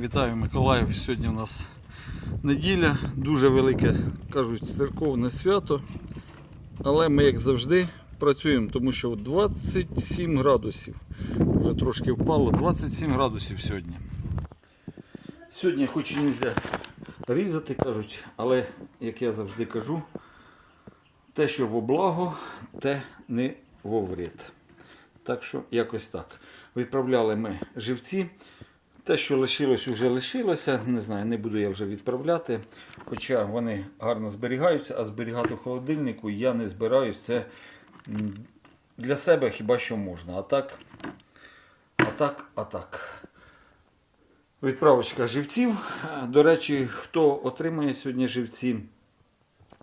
Вітаю Миколаїв. Сьогодні у нас неділя, дуже велике, кажуть, церковне свято. Але ми, як завжди, працюємо, тому що 27 градусів. Вже трошки впало. 27 градусів сьогодні. Сьогодні хоч і не різати, кажуть, але, як я завжди кажу, те, що во благо, те не во вред. Так що якось так. Відправляли ми живці. Те, що лишилось, вже лишилося. Не знаю, не буду я вже відправляти. Хоча вони гарно зберігаються, а зберігати в холодильнику я не збираюсь. Це для себе хіба що можна. А так, а так, а так. Відправочка живців. До речі, хто отримає сьогодні живці,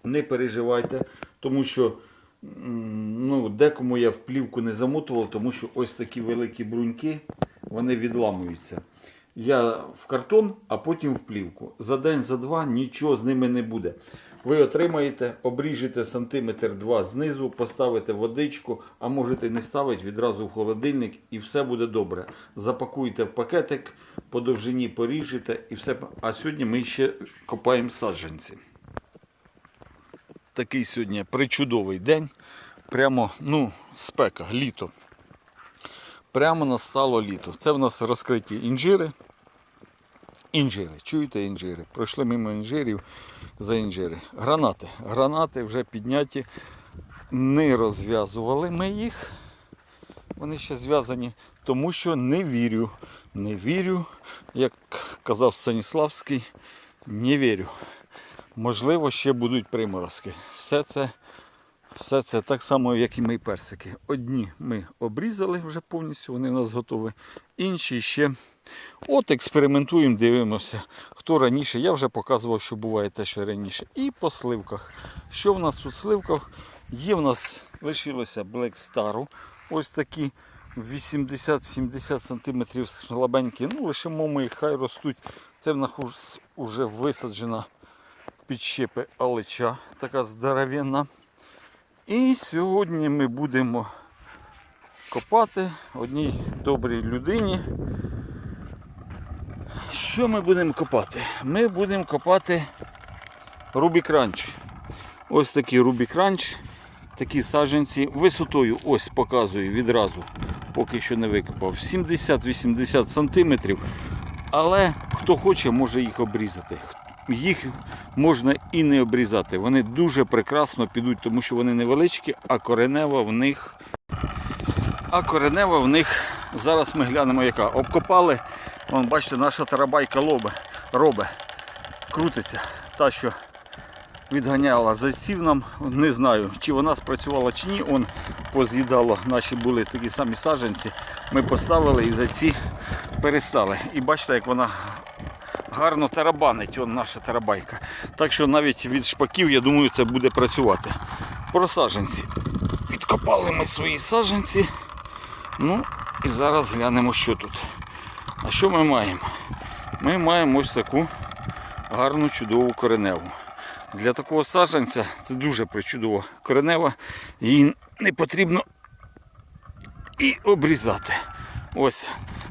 не переживайте, тому що ну, декому я в плівку не замотував, тому що ось такі великі бруньки вони відламуються. Я в картон, а потім в плівку. За день, за два нічого з ними не буде. Ви отримаєте, обріжете сантиметр два знизу, поставите водичку, а можете не ставити відразу в холодильник і все буде добре. Запакуйте в пакетик, по довжині поріжете і все. А сьогодні ми ще копаємо саджанці. Такий сьогодні причудовий день. Прямо, ну, спека, літо. Прямо настало літо. Це в нас розкриті інжири. Інжири, чуєте інжири? Пройшли мимо інжирів за інжири. Гранати. Гранати вже підняті. Не розв'язували ми їх. Вони ще зв'язані, тому що не вірю. Не вірю, як казав Станіславський, не вірю. Можливо, ще будуть приморозки. Все це, все це так само, як і ми персики. Одні ми обрізали вже повністю, вони в нас готові. Інші ще. От експериментуємо, дивимося. Хто раніше, я вже показував, що буває те, що раніше. І по сливках. Що в нас тут в сливках? Є в нас лишилося Black Star. Ось такі 80-70 см слабенькі. Ну, лишимо ми їх, хай ростуть. Це в нас вже висаджена підщепи алича, така здоровенна. І сьогодні ми будемо копати одній добрій людині. Що ми будемо копати? Ми будемо копати Рубік Ранч. Ось такий Рубік Ранч, такі саджанці висотою, ось показую відразу, поки що не викопав. 70-80 см. Але хто хоче, може їх обрізати. Їх можна і не обрізати. Вони дуже прекрасно підуть, тому що вони невеличкі, а коренева в них. А коренева в них зараз ми глянемо, яка. Обкопали. Вон, бачите, наша тарабайка лобе, робе, крутиться. Та, що відганяла зайців нам, не знаю, чи вона спрацювала чи ні. Он поз'їдало, наші були такі самі саджанці. Ми поставили і зайці перестали. І бачите, як вона гарно тарабанить, он наша тарабайка. Так що навіть від шпаків, я думаю, це буде працювати. Про саджанці. Підкопали ми свої саджанці. Ну і зараз глянемо, що тут. А що ми маємо? Ми маємо ось таку гарну чудову кореневу. Для такого саджанця це дуже причудова коренева. Її не потрібно і обрізати. Ось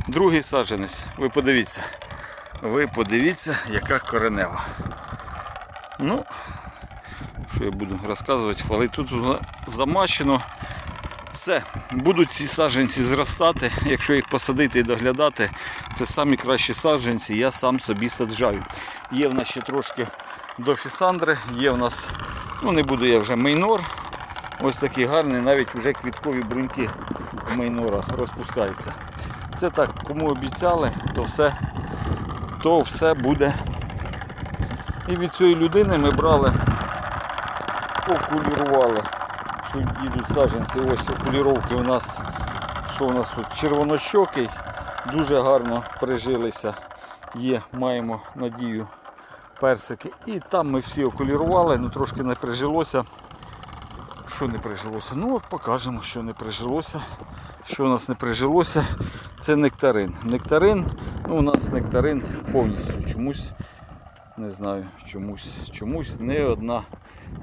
другий саджанець. Ви подивіться. Ви подивіться, яка коренева. Ну, що я буду розказувати, хвалити. Тут замащено. Все, будуть ці саджанці зростати. Якщо їх посадити і доглядати, це самі кращі саджанці, я сам собі саджаю. Є в нас ще трошки дофісандри, є в нас, ну не буду я вже мейнор. Ось такий гарний, навіть вже квіткові бруньки в мейнорах розпускаються. Це так, кому обіцяли, то все, то все буде. І від цієї людини ми брали, окулірували що їдуть саджанці. Ось окуліровки у нас, що у нас тут червонощокий, дуже гарно прижилися. Є, маємо надію персики. І там ми всі окулірували, ну трошки не прижилося. Що не прижилося? Ну от покажемо, що не прижилося. Що у нас не прижилося, це нектарин. Нектарин, ну у нас нектарин повністю чомусь, не знаю, чомусь, чомусь не одна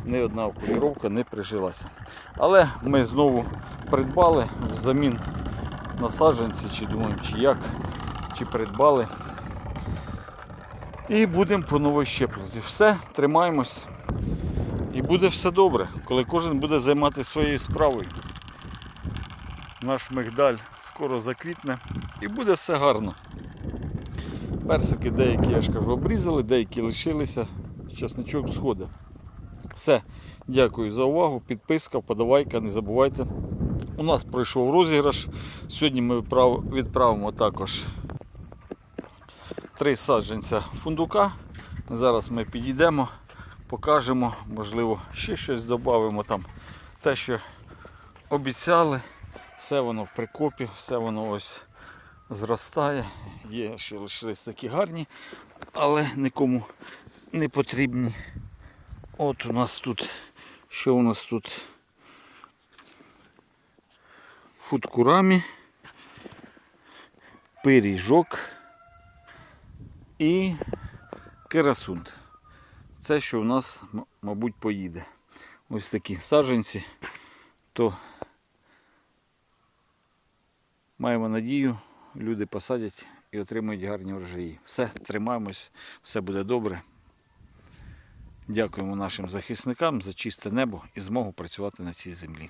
ні одна окуліровка не прижилася. Але ми знову придбали взамін на саджанці, чи думаємо, чи як, чи придбали. І будемо по новій щеплювати. Все, тримаємось. І буде все добре, коли кожен буде займатися своєю справою. Наш мигдаль скоро заквітне і буде все гарно. Персики деякі, я ж кажу, обрізали, деякі лишилися. Часничок сходить. Все. Дякую за увагу. Підписка, подавайка, не забувайте. У нас пройшов розіграш. Сьогодні ми відправимо також три саджанця фундука. Зараз ми підійдемо, покажемо, можливо, ще щось додамо там. Те, що обіцяли, все воно в прикопі, все воно ось зростає. Є ще лишились такі гарні, але нікому не потрібні. От у нас тут, що у нас тут? Фудкурамі, пиріжок і керасунд. Це, що у нас, мабуть, поїде. Ось такі саджанці, то маємо надію, люди посадять і отримують гарні врожаї. Все, тримаємось, все буде добре. Дякуємо нашим захисникам за чисте небо і змогу працювати на цій землі.